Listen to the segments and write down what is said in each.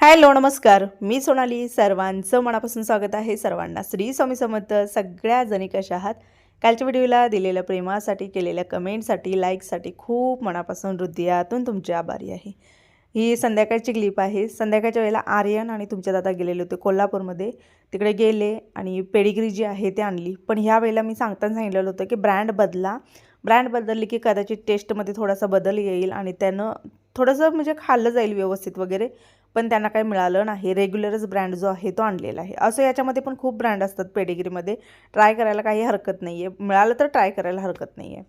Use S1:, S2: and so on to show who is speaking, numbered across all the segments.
S1: Hello नमस्कार. मी सोनाली. सर्वांचं मनापासून स्वागत आहे. सर्वांना श्री स्वामी समर्थ. सगळ्या जणी कशा आहात? कालच्या व्हिडिओला दिलेल्या प्रेमासाठी केलेल्या कमेंटसाठी लाईकसाठी खूप मनापासून हृदयातून तुमचे आभारी आहे. ही संध्याकाळची क्लिप आहे. संध्याकाळच्या वेळेला आर्यन आणि तुमच्या दादा गेलेले होते कोल्हापूरमध्ये. तिकडे गेले आणि पेडिग्री जी आहे ते आणली. पण ह्या वेळेला मी सांगताना सांगितलेलं होतं की ब्रँड बदला. ब्रँड बदलली की कदाचित टेस्टमध्ये थोडासा बदल येईल आणि त्यानं थोडंसं म्हणजे खाल्लं जाईल व्यवस्थित वगैरे. पण त्यांना काही मिळालं नाही. रेग्युलरच ब्रँड जो आहे तो आणलेला आहे. असं याच्यामध्ये पण खूप ब्रँड असतात पेडिग्रीमध्ये ट्राय करायला काही हरकत नाही आहे मिळालं तर ट्राय करायला हरकत नाही आहे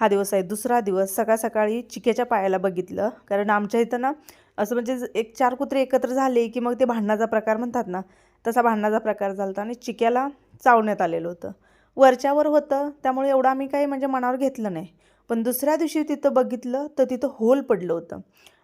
S1: हा दिवस आहे. दुसरा दिवस. सकाळ सकाळी चिकेच्या पायाला बघितलं. कारण आमच्या इथं ना असं म्हणजे एक चार कुत्रे एकत्र झाले की मग ते भांडणाचा प्रकार म्हणतात ना तसा भांडणाचा प्रकार झाला होता आणि चिक्याला चावण्यात आलेलं होतं. वरच्यावर होतं. त्यामुळे एवढं आम्ही काही म्हणजे मनावर घेतलं नाही. पण दुसऱ्या दिवशी तिथं बघितलं तर तिथं होल पडलं होतं.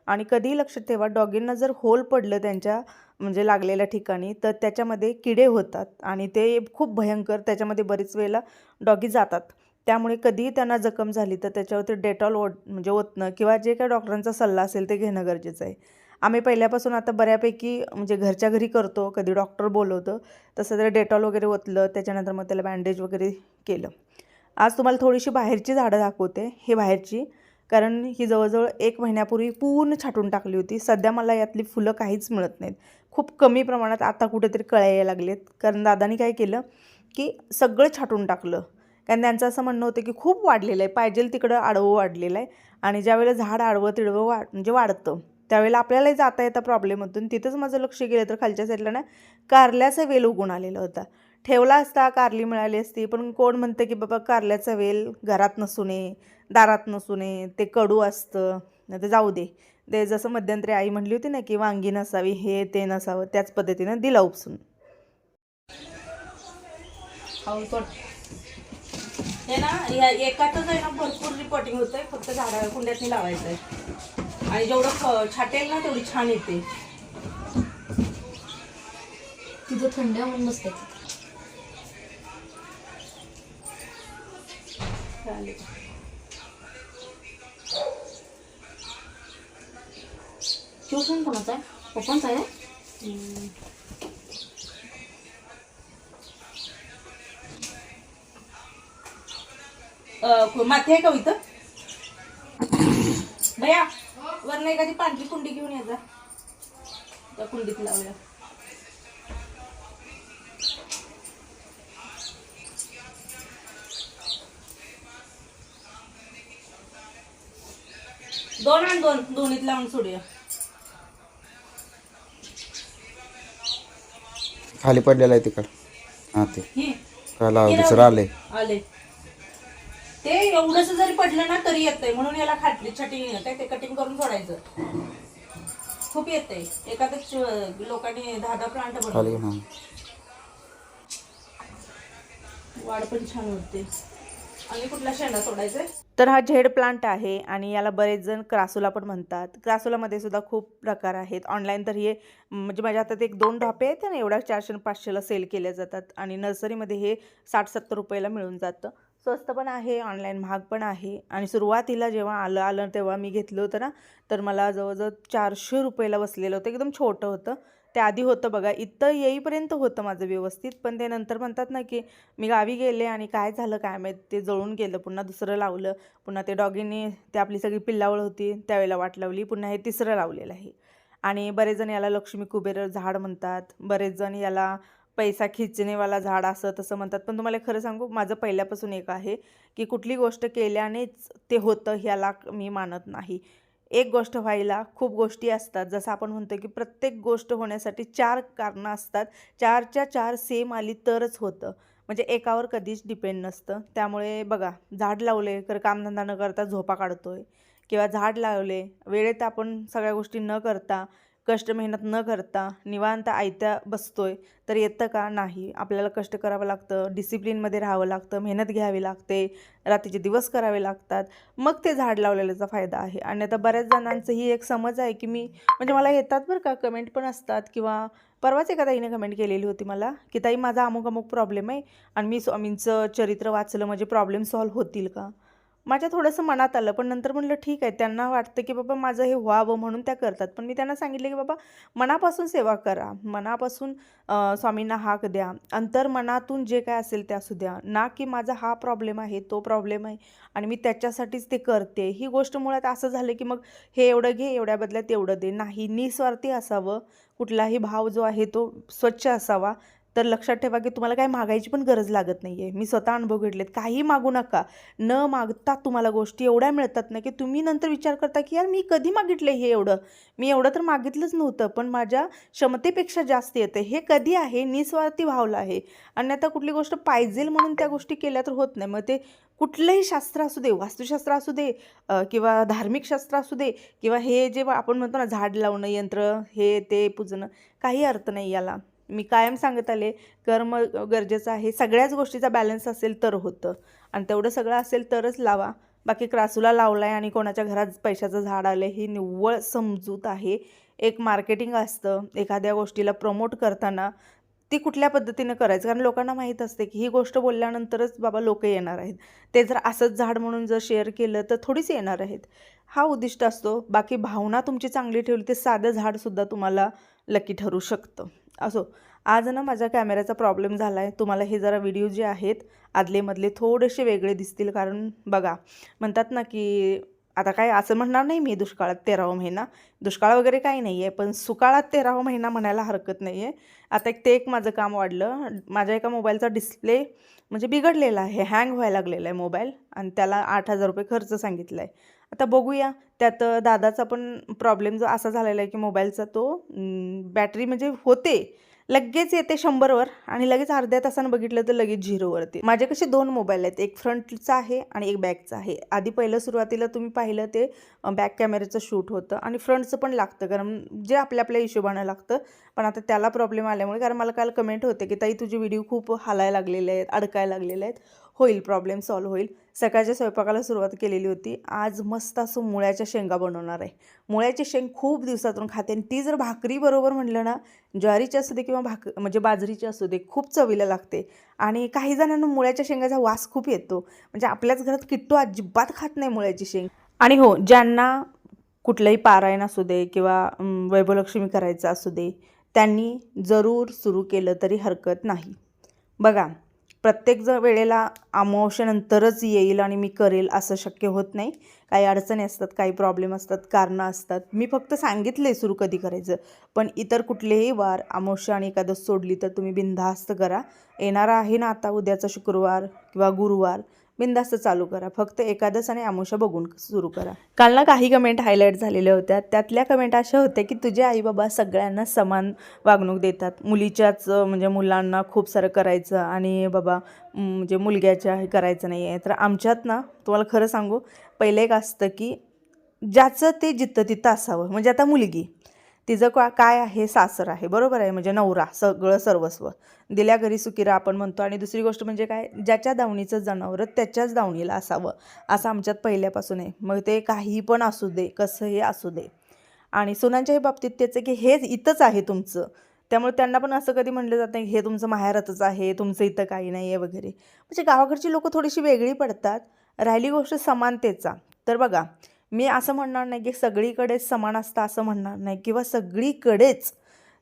S1: आणि कधीही लक्षात ठेवा डॉगींना जर होल पडलं त्यांच्या म्हणजे लागलेल्या ठिकाणी तर त्याच्यामध्ये किडे होतात आणि ते खूप भयंकर त्याच्यामध्ये बरीच वेळेला डॉगी जातात. त्यामुळे कधीही त्यांना जखम झाली तर त्याच्यावरती डेटॉल ओढ म्हणजे ओतणं किंवा जे काही डॉक्टरांचा सल्ला असेल ते घेणं गरजेचं आहे. आम्ही पहिल्यापासून आता बऱ्यापैकी म्हणजे घरच्या घरी करतो कधी डॉक्टर बोलवतं तसं तर डेटॉल वगैरे ओतलं त्याच्यानंतर मग त्याला बँडेज वगैरे केलं. आज तुम्हाला थोडीशी बाहेरची झाडं दाखवते. हे बाहेरची कारण ही जवळजवळ एक महिन्यापूर्वी पूर्ण छाटून टाकली होती. सध्या मला यातली फुलं काहीच मिळत नाहीत. खूप कमी प्रमाणात आता कुठेतरी कळ्या यायला लागलेत. कारण दादानी काय केलं की सगळं छाटून टाकलं. कारण त्यांचं असं म्हणणं होतं की खूप वाढलेलं आहे. पाहिजे तिकडं आडवं वाढलेलं आहे. आणि ज्यावेळेला झाड आडवं तिडवं वाढ म्हणजे वाढतं त्यावेळेला आपल्यालाही जाता येता प्रॉब्लेम होतून तिथंच माझं लक्ष गेलं तर खालच्या साईडला ना कारल्याचा वेल उगून आलेला होता. ठेवला असता कारली मिळाली असती. पण कोण म्हणतं की बाबा कारल्याचा वेल घरात नसू नये. दारात नसू नये ते कडू असतं. नाही तर जाऊ दे. ते जसं मध्यंतरी आई म्हणली होती ना की वांगी नसावी हे ते नसावं. त्याच पद्धतीनं दिला उपसून. हे ना या एकातच आहे ना भरपूर रिपोर्टिंग होतंय. फक्त झाडा कुंड्यातनी लावायचं आहे आणि जेवढं ख- छाटेल ना तेवढी छान येते.
S2: तिथं थंड आहे म्हणून बसते ट्युशन कोणाचा आहे पप्पांचा आहे
S1: अं, माती आहे का हो इथं भैया वरनं एखादी पांढरी कुंडी घेऊन ये जा त्या कुंडीत लावूया दोन आणि दोन दोन्हीत लावून सोडूया
S3: खाली पडलेलं आहे तिकड. हा ते.
S1: ही.
S3: का लाव दुसरं आले
S1: आले. ते एवढंस जरी पडलं ना तरी येतंय. म्हणून याला खाटली छटी काय ते कटिंग करून सोडायचं. खूप येतंय. एखादच लोकांनी दहा दहा प्लांट
S3: खाली
S1: बनवले वाढ पण छान होते. आणि कुठला शेंडा सोडायचा तर हा झेड प्लांट आहे आणि याला बरेच जण क्रासुला पण म्हणतात. क्रासुलामध्ये सुद्धा खूप प्रकार आहेत. ऑनलाईन तर हे म्हणजे माझ्या हातात एक दोन ढापे आहेत आणि एवढ्या चारशे पाचशेला सेल केल्या जातात. आणि नर्सरीमध्ये हे साठ सत्तर रुपयाला मिळून जातं. स्वस्त पण आहे ऑनलाईन महाग पण आहे. आणि सुरुवातीला जेव्हा आलं आलं तेव्हा मी घेतलं होतं ना तर मला जवळजवळ चारशे रुपयाला बसलेलं होतं. एकदम छोटं होतं. त्याआधी आधी होतं बघा. इथं येईपर्यंत होतं माझं व्यवस्थित. पण ते नंतर म्हणतात ना की मी गावी गेले आणि काय झालं काय माहीत? ते जळून गेलं. पुन्हा दुसरं लावलं. पुन्हा ते डॉगीने ते आपली सगळी पिल्लावळ होती. त्यावेळेला वाट लावली. पुन्हा हे तिसरं लावलेलं आहे. आणि बरेच जण याला लक्ष्मी कुबेर झाड म्हणतात. बरेच जण याला पैसा खिचणेवाला झाड असं तसं म्हणतात. पण तुम्हाला खरं सांगू माझं पहिल्यापासून एक आहे की कुठली गोष्ट केल्यानेच ते होतं ह्याला मी मानत नाही. एक गोष्ट व्हायला खूप गोष्टी असतात. जसं आपण म्हणतो की प्रत्येक गोष्ट होण्यासाठी चार कारणं असतात. चारच्या चार सेम आली तरच होतं. म्हणजे एकावर कधीच डिपेंड नसतं. त्यामुळे बघा झाड लावले तर कामधंदा न करता झोपा काढतोय. किंवा झाड लावले वेळेत आपण सगळ्या गोष्टी न करता कष्ट मेहनत न करता निवांत आयत्या बसतोय तर येतं का नाही? आपल्याला कष्ट करावं लागतं डिसिप्लिनमध्ये राहावं लागतं मेहनत घ्यावी लागते रात्रीचे दिवस करावे लागतात. मग ते झाड लावलेल्याचा फायदा आहे. आणि आता बऱ्याच जणांचं ही एक समज आहे की मी म्हणजे मला येतात बरं का कमेंट पण असतात किंवा परवाच एका ताईने कमेंट केलेली होती मला की ताई माझा अमुक अमुक प्रॉब्लेम आहे आणि मी स्वामींचं चरित्र वाचलं म्हणजे प्रॉब्लेम सॉल्व्ह होतील का? माझ्या थोडंसं मनात आलं पण नंतर म्हणलं ठीक आहे त्यांना वाटतं की बाबा माझं हे व्हावं म्हणून त्या करतात. पण मी त्यांना सांगितलं की बाबा मनापासून सेवा करा. मनापासून स्वामींना हाक द्या. अंतर मनातून जे काय असेल ते असू द्या. ना की माझा हा प्रॉब्लेम आहे तो प्रॉब्लेम आहे आणि मी त्याच्यासाठीच ते करते. ही गोष्ट मुळात असं झालं की मग हे एवढं घे एवढ्या बदल्यात एवढं दे. नाही निस्वार्थी असावं. कुठलाही भाव जो आहे तो स्वच्छ असावा. तर लक्षात ठेवा की तुम्हाला काय मागायची पण गरज लागत नाही आहे मी स्वतः अनुभव घेतलेत काही मागू नका. न मागता तुम्हाला गोष्टी एवढ्या मिळतात ना की तुम्ही नंतर विचार करता की यार मी कधी मागितलं हे एवढं? मी एवढं तर मागितलंच नव्हतं पण माझ्या क्षमतेपेक्षा जास्त येतं. हे कधी आहे? निस्वार्थी भावलं आहे. आणि आता कुठली गोष्ट पाहिजेल म्हणून त्या गोष्टी केल्या तर होत नाही. मग ते कुठलंही शास्त्र असू दे वास्तुशास्त्र असू दे किंवा धार्मिक शास्त्र असू दे किंवा हे जे आपण म्हणतो ना झाड लावणं यंत्र हे ते पूजणं काही अर्थ नाही याला. मी कायम सांगत आले कर्म गरजेचं आहे सगळ्याच गोष्टीचा बॅलन्स असेल तर होतं. आणि तेवढं सगळं असेल तरच लावा. बाकी क्रासूला लावला आहे आणि कोणाच्या घरात पैशाचं झाड आलं ही निव्वळ समजूत आहे. एक मार्केटिंग असतं एखाद्या गोष्टीला प्रमोट करताना ती कुठल्या पद्धतीनं करायचं? कारण लोकांना माहीत असते की ही गोष्ट बोलल्यानंतरच बाबा लोक येणार आहेत. ते जर असंच झाड म्हणून जर शेअर केलं तर थोडीच येणार आहेत. हा उद्दिष्ट असतो. बाकी भावना तुमची चांगली ठेवली ते साधं झाडसुद्धा तुम्हाला लकी ठरू शकतं. असो आज ना माझ्या कॅमेऱ्याचा प्रॉब्लेम झाला आहे तुम्हाला हे जरा व्हिडिओ जे आहेत आदलेमधले थोडेसे वेगळे दिसतील. कारण बघा म्हणतात ना की आता काय असं म्हणणार नाही मी दुष्काळात तेरावा महिना. दुष्काळ वगैरे काही नाही आहे पण सुकाळात तेरावा महिना म्हणायला हरकत नाही आहे आता एक ते एक माझं काम वाढलं. माझ्या एका मोबाईलचा डिस्प्ले म्हणजे बिघडलेला आहे हँग व्हायला लागलेला आहे मोबाईल. आणि त्याला आठ हजार रुपये खर्च सांगितला आहे आता बघूया. त्यात दादाचा पण प्रॉब्लेम जो असा झालेला आहे की मोबाईलचा तो बॅटरी म्हणजे होते. लगेच येते शंभरवर आणि लगेच अर्ध्या तासानं बघितलं तर लगेच झिरोवरती. माझे कसे दोन मोबाईल आहेत. एक फ्रंटचा आहे आणि एक बॅकचा आहे. आधी पहिलं सुरुवातीला तुम्ही पाहिलं ते बॅक कॅमेऱ्याचं शूट होतं आणि फ्रंटचं पण लागतं. कारण जे आपल्या आपल्या हिशोबानं लागतं. पण आता त्याला प्रॉब्लेम आल्यामुळे कारण मला काल कमेंट होते की ताई तुझे व्हिडिओ खूप हालायला लागलेले आहेत अडकायला लागलेले आहेत. होईल प्रॉब्लेम सॉल्व होईल. सकाळच्या स्वयंपाकाला सुरुवात केलेली होती. आज मस्त असं मुळ्याच्या शेंगा बनवणार आहे. मुळ्याची शेंग खूप दिवसातून खाते आणि ती जर भाकरी बरोबर म्हटलं ना ज्वारीची असू दे किंवा भाक म्हणजे बाजरीची असू दे खूप चवीला लागते. आणि काही जणांना मुळ्याच्या शेंगाचा वास खूप येतो. म्हणजे आपल्याच घरात किट्टू अजिबात खात नाही मुळ्याची शेंग. आणि हो ज्यांना कुठलंही पारायण असू दे किंवा वैभवलक्ष्मी करायचं असू दे त्यांनी जरूर सुरू केलं तरी हरकत नाही. बघा प्रत्येक ज वेळेला अमावश्यानंतरच येईल आणि मी करेल असं शक्य होत नाही. काही अडचणी असतात काही प्रॉब्लेम असतात कारणं असतात. मी फक्त सांगितले सुरू कधी करायचं. पण इतर कुठलेही वार अमावस्या आणि एकादश सोडली तर तुम्ही बिनधास्त करा. येणारा आहे ना आता उद्याचा शुक्रवार किंवा गुरुवार. बिंदास्त चालू करा. फक्त एकादश आणि अमावस्या बघून सुरू करा. काल ना काही कमेंट हायलाईट झालेल्या होत्या. त्यातल्या कमेंट अशा होत्या की तुझे आई बाबा सगळ्यांना समान वागणूक देतात. मुलीच्याच म्हणजे मुलांना खूप सारं करायचं आणि बाबा म्हणजे मुलग्याच्या हे करायचं नाही आहे तर आमच्यात ना तुम्हाला खरं सांगू पहिलं एक असतं की ज्याचं ते जिथं तिथं असावं. म्हणजे आता मुलगी. तिचं का काय आहे? सासर आहे. बरोबर आहे? म्हणजे नवरा सगळं सर्वस्व. दिल्या घरी सुकिरा आपण म्हणतो. आणि दुसरी गोष्ट म्हणजे काय? ज्याच्या दावणीचं जनावरं त्याच्याच दावणीला असावं. असं आमच्यात पहिल्यापासून आहे. मग ते काही पण असू दे कसंही असू दे. आणि सुनांच्याही बाबतीत त्याचं की हेच इथंच आहे तुमचं. त्यामुळे त्यांना पण असं कधी म्हटलं जात नाही हे तुमचं माहेरातच आहे तुमचं इथं काही नाही आहे वगैरे. म्हणजे गावाकडची लोकं थोडीशी वेगळी पडतात. राहिली गोष्ट समानतेचा. तर बघा मी असं म्हणणार नाही की सगळीकडेच समान असतं असं म्हणणार नाही किंवा सगळीकडेच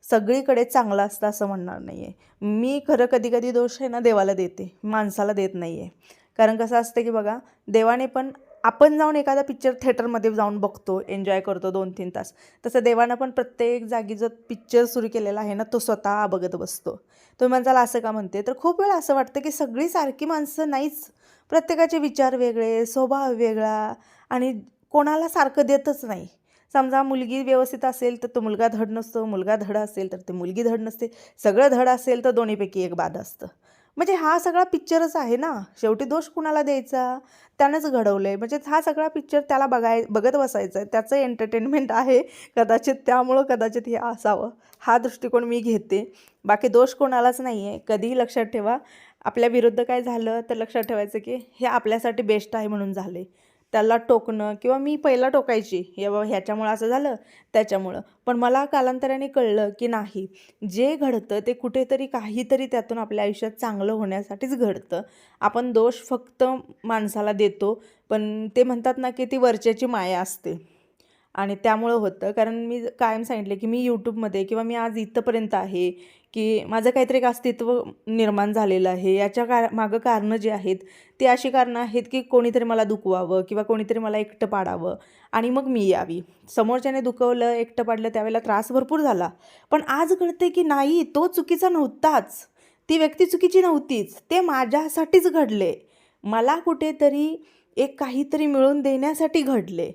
S1: सगळीकडे चांगलं असतं असं म्हणणार नाही आहे मी खरं कधी कधी दोष आहे ना देवाला देते माणसाला देत नाही आहे कारण कसं असतं की बघा देवाने पण आपण जाऊन एखादा पिक्चर थिएटरमध्ये जाऊन बघतो एन्जॉय करतो दोन तीन तास. तसं देवानं पण प्रत्येक जागी जो पिक्चर सुरू केलेला आहे ना तो स्वतः बघत बसतो. तो माणसाला असं का? म्हणते. तर खूप वेळा असं वाटतं की सगळी सारखी माणसं नाहीच. प्रत्येकाचे विचार वेगळे स्वभाव वेगळा आणि कोणाला सारखं देतच नाही. समजा मुलगी व्यवस्थित असेल तर तो मुलगा धड नसतो मुलगा धड असेल तर ते मुलगी धड नसते. सगळं धड असेल तर दोन्हीपैकी एक बाद असतं. म्हणजे हा सगळा पिक्चरच आहे ना. शेवटी दोष कुणाला द्यायचा? त्यानंच घडवलं आहे म्हणजे हा सगळा पिक्चर त्याला बघाय बघत बसायचं आहे त्याचं एंटरटेनमेंट आहे. कदाचित त्यामुळं कदाचित हे असावं. हा दृष्टिकोन मी घेते. बाकी दोष कोणालाच नाही आहे कधीही लक्षात ठेवा. आपल्या विरुद्ध काय झालं तर लक्षात ठेवायचं की हे आपल्यासाठी बेस्ट आहे म्हणून झाले त्याला टोकणं किंवा मी पहिला टोकायची. हे बाबा ह्याच्यामुळं असं झालं त्याच्यामुळं. पण मला कालांतराने कळलं की नाही. जे घडतं ते कुठेतरी काहीतरी त्यातून आपल्या आयुष्यात चांगलं होण्यासाठीच घडतं. आपण दोष फक्त माणसाला देतो पण ते म्हणतात ना की ती वरच्याची माया असते. आणि त्यामुळं होतं. कारण मी कायम सांगितले की मी यूट्यूबमध्ये किंवा मी आज इथंपर्यंत आहे की माझं काहीतरी एक अस्तित्व निर्माण झालेलं आहे. याच्या का मागं कारणं जी आहेत ती अशी कारणं आहेत की कोणीतरी मला दुखवावं किंवा कोणीतरी मला एकटं पाडावं आणि मग मी यावी. समोरच्याने दुखवलं एकटं पाडलं त्यावेळेला त्रास भरपूर झाला. पण आज कळते की नाही तो चुकीचा नव्हताच. ती व्यक्ती चुकीची नव्हतीच. ते माझ्यासाठीच घडले. मला कुठेतरी एक काहीतरी मिळवून देण्यासाठी घडले.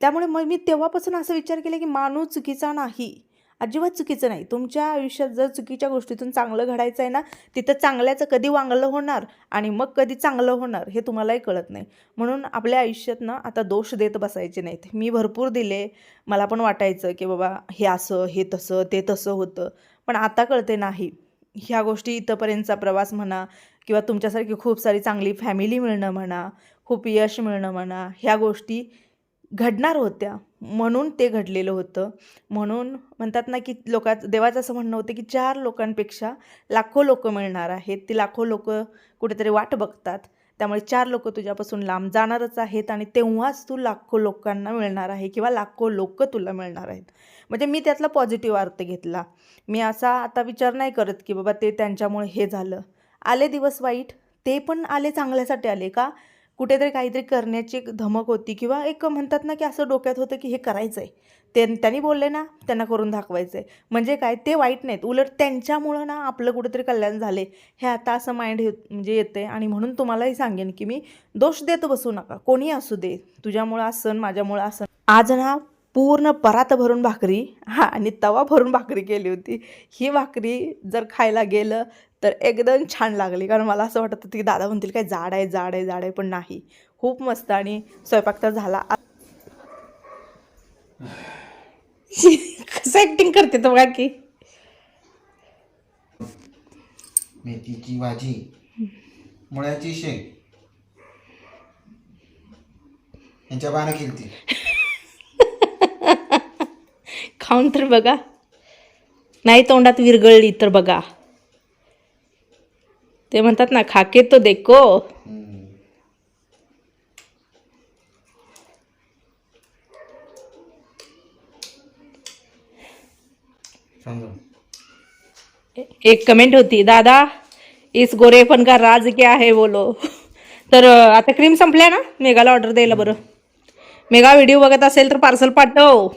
S1: त्यामुळे मग मी तेव्हापासून असं विचार केला की माणूस चुकीचा नाही. अजिबात चुकीचं नाही. तुमच्या आयुष्यात जर चुकीच्या गोष्टीतून चांगलं घडायचं आहे ना तिथं चांगल्याचं कधी वांगलं होणार आणि मग कधी चांगलं होणार हे तुम्हालाही कळत नाही. म्हणून आपल्या आयुष्यात ना आता दोष देत बसायचे नाहीत. मी भरपूर दिले मला पण वाटायचं की बाबा हे असं हे तसं ते तसं होतं. पण आता कळते नाही. ह्या गोष्टी इथंपर्यंतचा प्रवास म्हणा किंवा तुमच्यासारखी खूप सारी चांगली फॅमिली मिळणं म्हणा खूप यश मिळणं म्हणा ह्या गोष्टी घडणार होत्या. म्हणून ते घडलेलं होतं. म्हणून म्हणतात ना की लोका देवाचं असं म्हणणं होतं की चार लोकांपेक्षा लाखो लोक मिळणार आहेत. ती लाखो लोक कुठेतरी वाट बघतात. त्यामुळे चार लोक तुझ्यापासून लांब जाणारच आहेत आणि तेव्हाच तू लाखो लोकांना मिळणार आहे किंवा लाखो लोक तुला मिळणार आहेत. म्हणजे मी त्यातला पॉझिटिव्ह अर्थ घेतला. मी असा आता विचार नाही करत की बाबा ते त्यांच्यामुळे हे झालं. आले दिवस वाईट. ते पण आले चांगल्यासाठी आले का? कुठेतरी काहीतरी करण्याची एक धमक होती किंवा एक म्हणतात ना की असं डोक्यात होतं की हे करायचं आहे ते त्यांनी बोलले ना त्यांना करून दाखवायचं आहे म्हणजे काय ते वाईट नाहीत. उलट त्यांच्यामुळं ना आपलं कुठेतरी कल्याण झाले हे आता असं माइंड म्हणजे येते आणि म्हणून तुम्हालाही सांगेन की मी दोष देत बसू नका. कोणी असू दे. तुझ्यामुळं असं माझ्यामुळं असं आज ना पूर्ण परात भरून भाकरी हा आणि तवा भरून भाकरी केली होती. ही भाकरी जर खायला गेलं तर एकदम छान लागली. कारण मला असं वाटत होतं की दादा म्हणतील काय जाड आहे जाड आहे जाड आहे पण नाही. खूप मस्त आणि स्वयंपाक तर झाला. कसं ॲक्टिंग करते तो बघा की
S3: मेथीची भाजी. मुळ्याची शेंग यांच्या बाणं केलती
S1: खाऊन तर बघा. नाही तोंडात विरगळली तर बघा. ते म्हणतात ना खाके तो देखो. एक कमेंट होती दादा इस गोरेपन का राज क्या है बोलो तर आता क्रीम संपल्या ना? मेघाला ऑर्डर द्यायला बरं. मेघा व्हिडिओ बघत असेल तर पार्सल पाठव.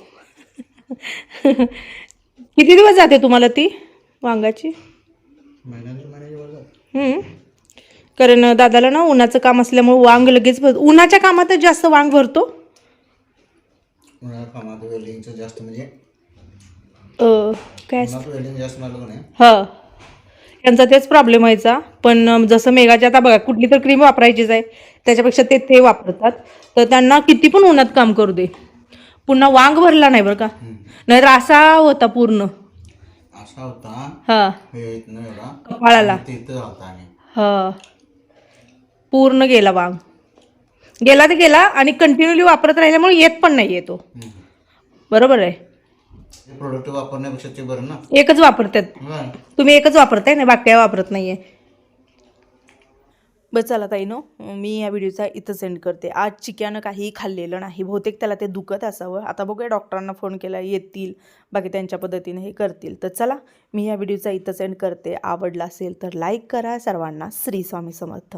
S1: किती दिवस जाते तुम्हाला ती? वांगाची कारण दादाला ना उन्हाचं काम असल्यामुळे वांग लगेच भर उन्हाच्या कामातच जास्त वांग भरतो.
S3: जास्त म्हणजे
S1: अं, काय हा. त्यांचा तेच प्रॉब्लेम व्हायचा. पण जसं मेघाच्या आता बघा कुठली तर क्रीम वापरायचीच आहे. त्याच्यापेक्षा ते ते वापरतात. तर त्यांना किती पण उन्हात काम करू दे. पुन्हा वांग भरला नाही बरं का? नाहीतर असा होता पूर्ण.
S3: असा होता.
S1: हा.
S3: एवढा
S1: कपाळाला
S3: ते इथं होता आणि
S1: हा. पूर्ण गेला वांग गेला तर गेला आणि कंटिन्युअली वापरत राहिल्यामुळे येत पण नाही येतो बरोबर आहे.
S3: प्रोडक्ट वापरण्यापेक्षा ते बरं ना?
S1: एकच वापरतात. तुम्ही एकच वापरताय ना? बाकी वापरत नाहीये. बस चला ताई नो. मी या व्हिडिओचा इथं सेंड करते. आज चिक्यानं काही खाल्लेलं नाही. बहुतेक त्याला ते दुखत असावं. आता बघूया डॉक्टरांना फोन केला येतील. बाकी त्यांच्या पद्धतीने हे करतील. तर चला मी या व्हिडिओचा इथं सेंड करते. आवडला असेल तर लाईक करा. सर्वांना श्री स्वामी समर्थ.